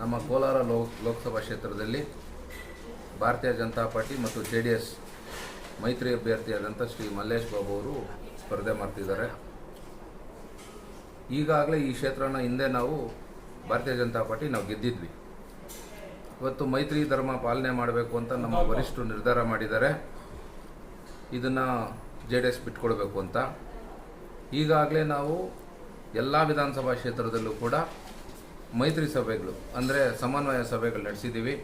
ನಮ್ಮ ಕೋಲಾರ ಲೋಕಸಭಾ ಕ್ಷೇತ್ರದಲ್ಲಿ ಭಾರತೀಯ ಜನತಾ ಪಾರ್ಟಿ ಮತ್ತು ಜೆ ಡಿ ಎಸ್ ಮೈತ್ರಿ ಅಭ್ಯರ್ಥಿಯಾದಂಥ ಶ್ರೀ ಮಲ್ಲೇಶ್ ಬಾಬು ಅವರು ಸ್ಪರ್ಧೆ ಮಾಡ್ತಿದ್ದಾರೆ. ಈಗಾಗಲೇ ಈ ಕ್ಷೇತ್ರನ ಹಿಂದೆ ನಾವು ಭಾರತೀಯ ಜನತಾ ಪಾರ್ಟಿ ನಾವು ಗೆದ್ದಿದ್ವಿ. ಇವತ್ತು ಮೈತ್ರಿ ಧರ್ಮ ಪಾಲನೆ ಮಾಡಬೇಕು ಅಂತ ನಮ್ಮ ವರಿಷ್ಠರು ನಿರ್ಧಾರ ಮಾಡಿದ್ದಾರೆ. ಇದನ್ನು ಜೆ ಡಿ ಎಸ್ ಬಿಟ್ಕೊಡ್ಬೇಕು ಅಂತ. ಈಗಾಗಲೇ ನಾವು ಎಲ್ಲ ವಿಧಾನಸಭಾ ಕ್ಷೇತ್ರದಲ್ಲೂ ಕೂಡ ಮೈತ್ರಿ ಸಭೆಗಳು ಅಂದರೆ ಸಮನ್ವಯ ಸಭೆಗಳು ನಡೆಸಿದ್ದೀವಿ.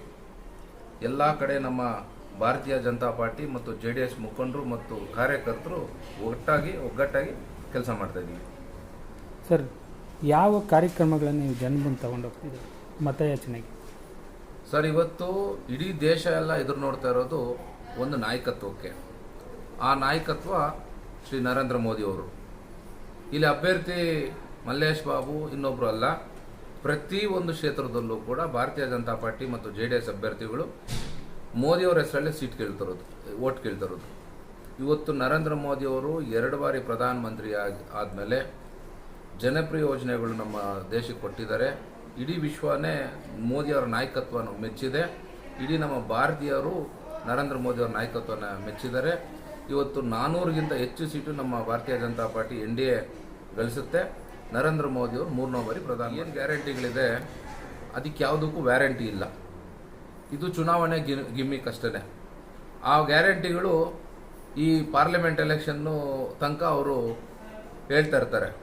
ಎಲ್ಲ ಕಡೆ ನಮ್ಮ ಭಾರತೀಯ ಜನತಾ ಪಾರ್ಟಿ ಮತ್ತು ಜೆ ಡಿ ಎಸ್ ಮುಖಂಡರು ಮತ್ತು ಕಾರ್ಯಕರ್ತರು ಒಟ್ಟಾಗಿ ಒಗ್ಗಟ್ಟಾಗಿ ಕೆಲಸ ಮಾಡ್ತಾಯಿದ್ದೀವಿ ಸರ್ ಯಾವ ಕಾರ್ಯಕ್ರಮಗಳನ್ನು ನೀವು ಜನ ಬಂದು ತಗೊಂಡೋಗ್ತಿದ್ದೀರಿ ಮತಯಾಚನೆಗೆ. ಸರ್ ಇವತ್ತು ಇಡೀ ದೇಶ ಎಲ್ಲ ಎದುರು ನೋಡ್ತಾ ಇರೋದು ಒಂದು ನಾಯಕತ್ವಕ್ಕೆ. ಆ ನಾಯಕತ್ವ ಶ್ರೀ ನರೇಂದ್ರ ಮೋದಿ ಅವರು. ಇಲ್ಲಿ ಅಭ್ಯರ್ಥಿ ಮಲ್ಲೇಶ್ ಬಾಬು ಇನ್ನೊಬ್ಬರು ಅಲ್ಲ. ಪ್ರತಿ ಒಂದು ಕ್ಷೇತ್ರದಲ್ಲೂ ಕೂಡ ಭಾರತೀಯ ಜನತಾ ಪಾರ್ಟಿ ಮತ್ತು ಜೆ ಡಿ ಎಸ್ ಅಭ್ಯರ್ಥಿಗಳು ಮೋದಿಯವರ ಹೆಸರಲ್ಲೇ ಸೀಟ್ ಕೇಳ್ತಿರೋದು ಓಟ್ ಕೇಳ್ತಿರೋದು. ಇವತ್ತು ನರೇಂದ್ರ ಮೋದಿಯವರು ಎರಡು ಬಾರಿ ಪ್ರಧಾನಮಂತ್ರಿ ಆಗಿ, ಆದಮೇಲೆ ಜನಪ್ರಿಯ ಯೋಜನೆಗಳು ನಮ್ಮ ದೇಶಕ್ಕೆ ಕೊಟ್ಟಿದ್ದಾರೆ. ಇಡೀ ವಿಶ್ವನೇ ಮೋದಿಯವರ ನಾಯಕತ್ವವನ್ನು ಮೆಚ್ಚಿದೆ. ಇಡೀ ನಮ್ಮ ಭಾರತೀಯರು ನರೇಂದ್ರ ಮೋದಿಯವರ ನಾಯಕತ್ವನ ಮೆಚ್ಚಿದ್ದಾರೆ. ಇವತ್ತು ನಾನ್ನೂರಿಗಿಂತ ಹೆಚ್ಚು ಸೀಟು ನಮ್ಮ Bharatiya Janata party N D A ಗಳಿಸುತ್ತೆ. Narendra ಮೋದಿಯವರು ಮೂರನೇ ಬಾರಿ ಪ್ರಧಾನಿ. ಏನು ಗ್ಯಾರಂಟಿಗಳಿದೆ? ಅದಕ್ಕೆ ಯಾವುದಕ್ಕೂ ವ್ಯಾರಂಟಿ ಇಲ್ಲ. ಇದು ಚುನಾವಣೆ ಗಿಮ್ಮಿಕ್ ಅಷ್ಟೇ ಆ ಗ್ಯಾರಂಟಿಗಳು ಈ ಪಾರ್ಲಿಮೆಂಟ್ ಎಲೆಕ್ಷನ್ನು ತನಕ ಅವರು ಹೇಳ್ತಾ ಇರ್ತಾರೆ.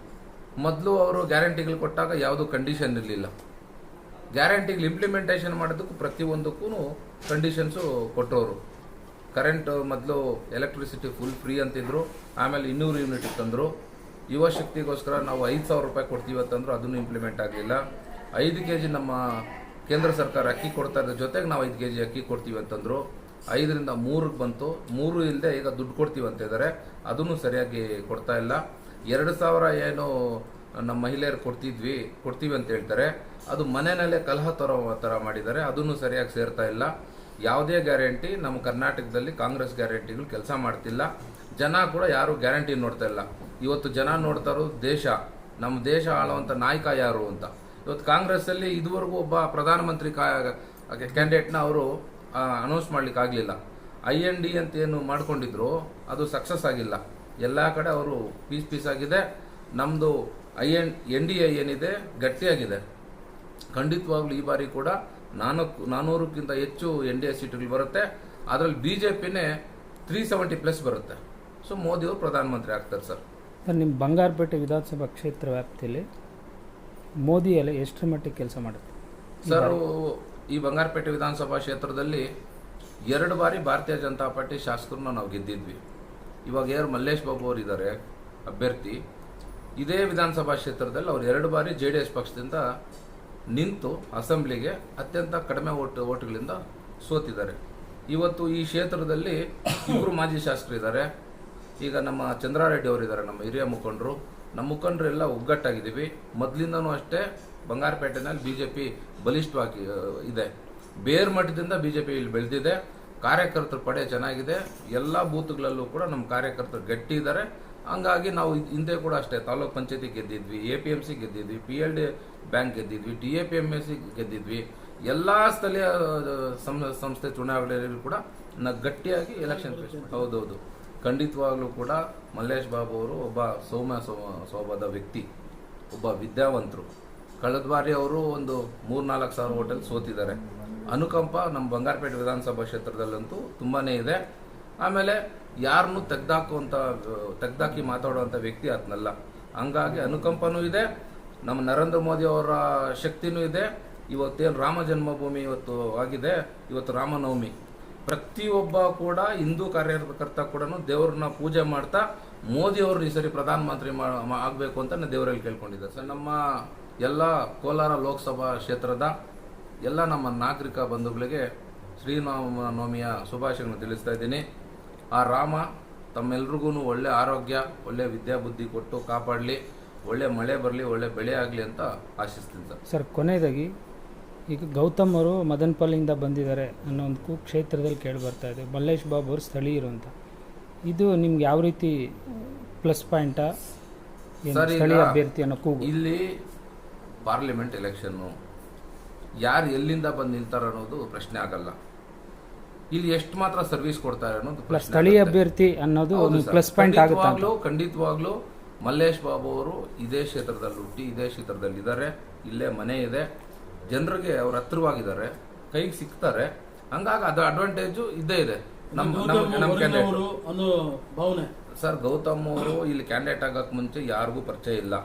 ಮೊದಲು ಅವರು ಗ್ಯಾರಂಟಿಗಳು ಕೊಟ್ಟಾಗ ಯಾವುದು ಕಂಡೀಷನ್ ಇರಲಿಲ್ಲ. ಗ್ಯಾರಂಟಿಗಳು ಇಂಪ್ಲಿಮೆಂಟೇಷನ್ ಮಾಡೋದಕ್ಕೂ ಪ್ರತಿಯೊಂದಕ್ಕೂ ಕಂಡೀಷನ್ಸು ಕೊಟ್ಟವರು ಕರೆಂಟ್ ಮೊದಲು ಎಲೆಕ್ಟ್ರಿಸಿಟಿ ಫುಲ್ ಫ್ರೀ ಅಂತಿದ್ರು, ಆಮೇಲೆ ಇನ್ನೂರು ಯೂನಿಟ್ ತಂದರು. ಯುವ ಶಕ್ತಿಗೋಸ್ಕರ ನಾವು ಐದು ಸಾವಿರ ರೂಪಾಯಿ ಕೊಡ್ತೀವಿ ಅಂತಂದ್ರು ಅದನ್ನು ಇಂಪ್ಲಿಮೆಂಟ್ ಆಗಲಿಲ್ಲ. ಐದು ಕೆ ಜಿ ನಮ್ಮ ಕೇಂದ್ರ ಸರ್ಕಾರ ಅಕ್ಕಿ ಕೊಡ್ತಾ ಇರೋ ಜೊತೆಗೆ ನಾವು ಐದು ಕೆ ಜಿ ಅಕ್ಕಿ ಕೊಡ್ತೀವಿ ಅಂತಂದ್ರು. ಐದರಿಂದ ಮೂರಕ್ಕೆ ಬಂತು. ಮೂರು ಇಲ್ಲದೆ ಈಗ ದುಡ್ಡು ಕೊಡ್ತೀವಿ ಅಂತ ಇದ್ದಾರೆ ಅದನ್ನು ಸರಿಯಾಗಿ ಕೊಡ್ತಾ ಇಲ್ಲ. ಎರಡು ಸಾವಿರ ಏನು ನಮ್ಮ ಮಹಿಳೆಯರು ಕೊಡ್ತಿದ್ವಿ, ಕೊಡ್ತೀವಿ ಅಂತ ಹೇಳ್ತಾರೆ. ಅದು ಮನೆಯಲ್ಲೇ ಕಲಹ ತರೋ ಥರ ಮಾಡಿದ್ದಾರೆ. ಅದನ್ನು ಸರಿಯಾಗಿ ಸೇರ್ತಾ ಇಲ್ಲ. ಯಾವುದೇ ಗ್ಯಾರಂಟಿ ನಮ್ಮ ಕರ್ನಾಟಕದಲ್ಲಿ ಕಾಂಗ್ರೆಸ್ ಗ್ಯಾರಂಟಿಗಳು ಕೆಲಸ ಮಾಡ್ತಿಲ್ಲ. ಜನ ಕೂಡ ಯಾರು ಗ್ಯಾರಂಟಿ ನೋಡ್ತಾ ಇಲ್ಲ. ಇವತ್ತು ಜನ ನೋಡ್ತಾ ಇರೋದು ದೇಶ. ನಮ್ಮ ದೇಶ ಆಳುವಂಥ ನಾಯಕ ಯಾರು ಅಂತ. ಇವತ್ತು ಕಾಂಗ್ರೆಸ್ಸಲ್ಲಿ ಇದುವರೆಗೂ ಒಬ್ಬ ಪ್ರಧಾನಮಂತ್ರಿ ಕ್ಯಾಂಡಿಡೇಟ್ನ ಅವರು ಅನೌನ್ಸ್ ಮಾಡ್ಲಿಕ್ಕೆ ಆಗಲಿಲ್ಲ. ಐ ಎನ್ ಡಿ ಅಂತ ಏನು ಮಾಡ್ಕೊಂಡಿದ್ರು, ಅದು ಸಕ್ಸಸ್ ಆಗಿಲ್ಲ. ಎಲ್ಲ ಕಡೆ ಅವರು ಪೀಸ್ ಪೀಸ್ ಆಗಿದೆ. ನಮ್ಮದು I N N D I ಏನಿದೆ, ಗಟ್ಟಿಯಾಗಿದೆ. ಖಂಡಿತವಾಗ್ಲೂ ಈ ಬಾರಿ ಕೂಡ ನಾಲ್ಕು ನಾನ್ನೂರಕ್ಕಿಂತ ಹೆಚ್ಚು ಎನ್ ಡಿ ಎ ಸೀಟುಗಳು ಬರುತ್ತೆ. ಅದರಲ್ಲಿ ಬಿ ಜೆ ಪಿನೇ ತ್ರೀ ಸೆವೆಂಟಿ ಪ್ಲಸ್ ಬರುತ್ತೆ. ಸೊ ಮೋದಿಯವರು ಪ್ರಧಾನಮಂತ್ರಿ ಆಗ್ತಾರೆ ಸರ್. ಸರ್ ನಿಮ್ಮ ಬಂಗಾರಪೇಟೆ ವಿಧಾನಸಭಾ ಕ್ಷೇತ್ರ ವ್ಯಾಪ್ತಿಯಲ್ಲಿ ಮೋದಿ ಎಷ್ಟರ ಮಟ್ಟಿಗೆ ಕೆಲಸ ಮಾಡುತ್ತೆ? ಸರ್ ಈ ಬಂಗಾರಪೇಟೆ ವಿಧಾನಸಭಾ ಕ್ಷೇತ್ರದಲ್ಲಿ ಎರಡು ಬಾರಿ ಭಾರತೀಯ ಜನತಾ ಪಾರ್ಟಿ ಶಾಸಕರನ್ನ ನಾವು ಗೆದ್ದಿದ್ವಿ. ಇವಾಗ ಯಾರು ಮಲ್ಲೇಶ್ ಬಾಬು ಅವರು ಇದ್ದಾರೆ ಅಭ್ಯರ್ಥಿ. ಇದೇ ವಿಧಾನಸಭಾ ಕ್ಷೇತ್ರದಲ್ಲಿ ಅವ್ರು ಎರಡು ಬಾರಿ ಜೆ ಡಿ ಎಸ್ ಪಕ್ಷದಿಂದ ನಿಂತು ಅಸೆಂಬ್ಲಿಗೆ ಅತ್ಯಂತ ಕಡಿಮೆ ಓಟ್ ಓಟ್ಗಳಿಂದ ಸೋತಿದ್ದಾರೆ. ಇವತ್ತು ಈ ಕ್ಷೇತ್ರದಲ್ಲಿ ಇಬ್ಬರು ಮಾಜಿ ಶಾಸಕರಿದ್ದಾರೆ. ಈಗ ನಮ್ಮ ಚಂದ್ರಾರೆಡ್ಡಿ ಅವರಿದ್ದಾರೆ, ನಮ್ಮ ಹಿರಿಯ ಮುಖಂಡರು. ನಮ್ಮ ಮುಖಂಡರೆಲ್ಲ ಒಗ್ಗಟ್ಟಾಗಿದ್ದೀವಿ. ಮೊದಲಿಂದನೂ ಅಷ್ಟೇ ಬಂಗಾರಪೇಟೆನಲ್ಲಿ ಬಿ ಜೆ ಪಿ ಬಲಿಷ್ಠವಾಗಿ ಇದೆ. ಬೇರ್ ಮಟ್ಟದಿಂದ ಬಿ ಜೆ ಪಿ ಇಲ್ಲಿ ಬೆಳೆದಿದೆ. ಕಾರ್ಯಕರ್ತರ ಪಡೆ ಚೆನ್ನಾಗಿದೆ. ಎಲ್ಲ ಬೂತ್ಗಳಲ್ಲೂ ಕೂಡ ನಮ್ಮ ಕಾರ್ಯಕರ್ತರು ಗಟ್ಟಿ ಇದ್ದಾರೆ. ಹಂಗಾಗಿ ನಾವು ಹಿಂದೆ ಕೂಡ ಅಷ್ಟೇ ತಾಲೂಕ್ ಪಂಚಾಯತಿ ಗೆದ್ದಿದ್ವಿ, ಎ ಪಿ ಎಂ ಸಿ ಗೆದ್ದಿದ್ವಿ, P L D bank ಗೆದ್ದಿದ್ವಿ, T A P M S C ಗೆದ್ದಿದ್ವಿ. ಎಲ್ಲ ಸ್ಥಳೀಯ ಸಂಸ್ಥೆ ಚುನಾವಣೆಯಲ್ಲಿ ಕೂಡ ನಾವು ಗಟ್ಟಿಯಾಗಿ ಎಲೆಕ್ಷನ್ ಹೌದೌದು. ಖಂಡಿತವಾಗ್ಲೂ ಕೂಡ ಮಲ್ಲೇಶ್ ಬಾಬು ಅವರು ಒಬ್ಬ ಸೌಮ್ಯ ಸ್ವಭಾವದ ವ್ಯಕ್ತಿ, ಒಬ್ಬ ವಿದ್ಯಾವಂತರು. ಕಳೆದ ಬಾರಿ ಅವರು ಒಂದು ಮೂರ್ನಾಲ್ಕು ಸಾವಿರ ಹೋಟೆಲ್ ಸೋತಿದ್ದಾರೆ. ಅನುಕಂಪ ನಮ್ಮ ಬಂಗಾರಪೇಟೆ ವಿಧಾನಸಭಾ ಕ್ಷೇತ್ರದಲ್ಲಂತೂ ತುಂಬಾನೇ ಇದೆ. ಆಮೇಲೆ ಯಾರನ್ನು ತೆಗ್ದಾಕುವಂಥ ತೆಗ್ದಾಕಿ ಮಾತಾಡುವಂಥ ವ್ಯಕ್ತಿ ಆತನಲ್ಲ. ಹಂಗಾಗಿ ಅನುಕಂಪನೂ ಇದೆ, ನಮ್ಮ ನರೇಂದ್ರ ಮೋದಿ ಅವರ ಶಕ್ತಿನೂ ಇದೆ. ಇವತ್ತೇನು ರಾಮ ಜನ್ಮಭೂಮಿ ಇವತ್ತು ಆಗಿದೆ, ಇವತ್ತು ರಾಮನವಮಿ. ಪ್ರತಿಯೊಬ್ಬ ಕೂಡ ಹಿಂದೂ ಕಾರ್ಯಕರ್ತ ಕೂಡ ದೇವ್ರನ್ನ ಪೂಜೆ ಮಾಡ್ತಾ ಮೋದಿಯವರು ಈ ಸರಿ ಪ್ರಧಾನಮಂತ್ರಿ ಆಗಬೇಕು ಅಂತ ದೇವರಲ್ಲಿ ಕೇಳ್ಕೊಂಡಿದ್ದೆ ಸರ್, ನಮ್ಮ ಎಲ್ಲ ಕೋಲಾರ ಲೋಕಸಭಾ ಕ್ಷೇತ್ರದ ಎಲ್ಲ ನಮ್ಮ ನಾಗರಿಕ ಬಂಧುಗಳಿಗೆ ಶ್ರೀರಾಮನವಮಿಯ ಶುಭಾಶಯಗಳನ್ನು ತಿಳಿಸ್ತಾ ಇದ್ದೀನಿ. ಆ ರಾಮ ತಮ್ಮೆಲ್ರಿಗೂ ಒಳ್ಳೆ ಆರೋಗ್ಯ, ಒಳ್ಳೆ ವಿದ್ಯಾಬುದ್ಧಿ ಕೊಟ್ಟು ಕಾಪಾಡಲಿ, ಒಳ್ಳೆ ಮಳೆ ಬರಲಿ, ಒಳ್ಳೆ ಬೆಳೆ ಆಗಲಿ ಅಂತ ಆಶಿಸ್ತೀನಿ ಸರ್. ಸರ್, ಕೊನೆಯದಾಗಿ ಈಗ ಗೌತಮ್ ಅವರು ಮದನ್ಪಲ್ಲಿಂದ ಬಂದಿದ್ದಾರೆ ಅನ್ನೋ ಒಂದು ಕೂ ಕ್ಷೇತ್ರದಲ್ಲಿ ಕೇಳಿ ಬರ್ತಾ ಇದೆ. ಮಲ್ಲೇಶ್ ಬಾಬು ಅವರು ಸ್ಥಳೀಯರು ಅಂತ. ಇದು ನಿಮ್ಗೆ ಯಾವ ರೀತಿ ಪ್ಲಸ್ ಪಾಯಿಂಟಾ? ಏನು ಸರ್, ಈಗ ಸ್ಥಳೀಯ ಅಭ್ಯರ್ಥಿ ಅನ್ನೋ ಕೂಗು. ಇಲ್ಲಿ ಪಾರ್ಲಿಮೆಂಟ್ ಎಲೆಕ್ಷನ್ನು ಯಾರು ಎಲ್ಲಿಂದ ಬಂದು ನಿಲ್ತಾರ ಅನ್ನೋದು ಪ್ರಶ್ನೆ ಆಗಲ್ಲ. ಇಲ್ಲಿ ಎಷ್ಟು ಮಾತ್ರ ಸರ್ವಿಸ್ ಕೊಡ್ತಾರೆ ಅನ್ನೋದು ಪ್ಲಸ್ ಪ್ರಶ್ನೆ ಸ್ಥಳೀಯ ಆಗುತ್ತೆ. ಅಭ್ಯರ್ಥಿ ಅನ್ನೋದು ಹೌದು ಸರ್. ಪ್ಲಸ್ ಪಾಯಿಂಟ್ ಆಗುತ್ತೆ ಅಂತ. ಖಂಡಿತವಾಗ್ಲೂ ಖಂಡಿತವಾಗ್ಲೂ ಮಲ್ಲೇಶ್ ಬಾಬು ಅವರು ಇದೇ ಕ್ಷೇತ್ರದಲ್ಲಿ ಹುಟ್ಟಿ ಇದೇ ಕ್ಷೇತ್ರದಲ್ಲಿ ಇದ್ದಾರೆ ಇಲ್ಲೇ ಮನೆ ಇದೆ. ಜನರಿಗೆ ಅವ್ರು ಹತ್ರವಾಗಿದ್ದಾರೆ ಕೈಗೆ ಸಿಗ್ತಾರೆ. ಹಂಗಾಗಿ ಅದು ಅಡ್ವಾಂಟೇಜು ಇದ್ದೇ ಇದೆ. ನಮ್ಮ ನಮ್ಮ ನಮ್ಮ ಕ್ಯಾಂಡಿಡೇಟ್ ಅನ್ನೋ ಭಾವನೆ. ಸರ್ ಗೌತಮ್ ಅವರು ಇಲ್ಲಿ ಕ್ಯಾಂಡಿಡೇಟ್ ಆಗಕ್ಕೆ ಮುಂಚೆ ಯಾರಿಗೂ ಪರಿಚಯ ಇಲ್ಲ.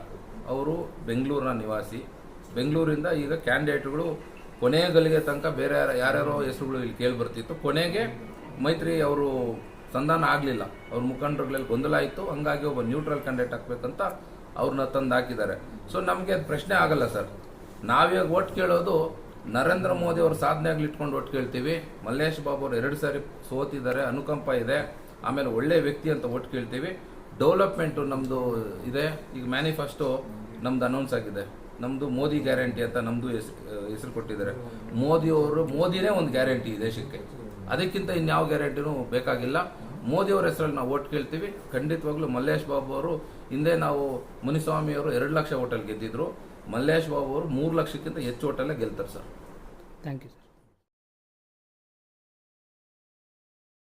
ಅವರು ಬೆಂಗಳೂರಿನ ನಿವಾಸಿ. ಬೆಂಗಳೂರಿಂದ ಈಗ ಕ್ಯಾಂಡಿಡೇಟ್ಗಳು ಕೊನೆಯ ಗಲಿಗೆ ತನಕ ಬೇರೆ ಯಾರ- ಯಾರ್ಯಾರೋ ಹೆಸರುಗಳು ಇಲ್ಲಿ ಕೇಳಿ ಬರ್ತಿತ್ತು ಕೊನೆಗೆ ಮೈತ್ರಿ ಅವರು ಸಂಧಾನ ಆಗಲಿಲ್ಲ. ಅವ್ರ ಮುಖಂಡರುಗಳಲ್ಲಿ ಗೊಂದಲ ಆಯಿತು ಹಂಗಾಗಿ ಒಬ್ಬ ನ್ಯೂಟ್ರಲ್ ಕ್ಯಾಂಡಿಡೇಟ್ ಹಾಕ್ಬೇಕಂತ ಅವ್ರನ್ನ ತಂದು ಹಾಕಿದ್ದಾರೆ. ಸೊ ನಮಗೆ ಅದು ಪ್ರಶ್ನೆ ಆಗಲ್ಲ ಸರ್. ನಾವೀಗ ಓಟ್ ಕೇಳೋದು ನರೇಂದ್ರ ಮೋದಿ ಅವ್ರ ಸಾಧನೆಗಳು ಇಟ್ಕೊಂಡು ಓಟ್ ಕೇಳ್ತೀವಿ. ಮಲ್ಲೇಶ್ ಬಾಬು ಅವರು ಎರಡು ಸಾರಿ ಸೋತಿದ್ದಾರೆ, ಅನುಕಂಪ ಇದೆ. ಆಮೇಲೆ ಒಳ್ಳೆ ವ್ಯಕ್ತಿ ಅಂತ ಓಟ್ ಕೇಳ್ತೀವಿ. ಡೆವಲಪ್ಮೆಂಟು ನಮ್ಮದು ಇದೆ. ಈಗ ಮ್ಯಾನಿಫೆಸ್ಟೋ ನಮ್ದು ಅನೌನ್ಸ್ ಆಗಿದೆ. ನಮ್ಮದು ಮೋದಿ ಗ್ಯಾರಂಟಿ ಅಂತ ನಮ್ಮದು ಹೆಸರು ಕೊಟ್ಟಿದ್ದಾರೆ. ಮೋದಿ ಅವರು, ಮೋದಿನೇ ಒಂದು ಗ್ಯಾರಂಟಿ ಈ ದೇಶಕ್ಕೆ. ಅದಕ್ಕಿಂತ ಇನ್ಯಾವ ಗ್ಯಾರಂಟಿನೂ ಬೇಕಾಗಿಲ್ಲ. ಮೋದಿ ಅವರ ಹೆಸರಲ್ಲಿ ನಾವು ಓಟ್ ಕೇಳ್ತೀವಿ. ಖಂಡಿತವಾಗ್ಲೂ ಮಲ್ಲೇಶ್ ಬಾಬು ಅವರು ಹಿಂದೆ ನಾವು ಮುನಿಸ್ವಾಮಿಯವರು ಎರಡು ಲಕ್ಷ ಓಟಲ್ಲಿ ಗೆದ್ದಿದ್ರು. ಮಲ್ಲೇಶ್ ಬಾಬು ಅವರು ಮೂರು ಲಕ್ಷಕ್ಕಿಂತ ಹೆಚ್ಚು ಓಟಲ್ಲೇ ಗೆಲ್ತಾರೆ ಸರ್. Thank you sir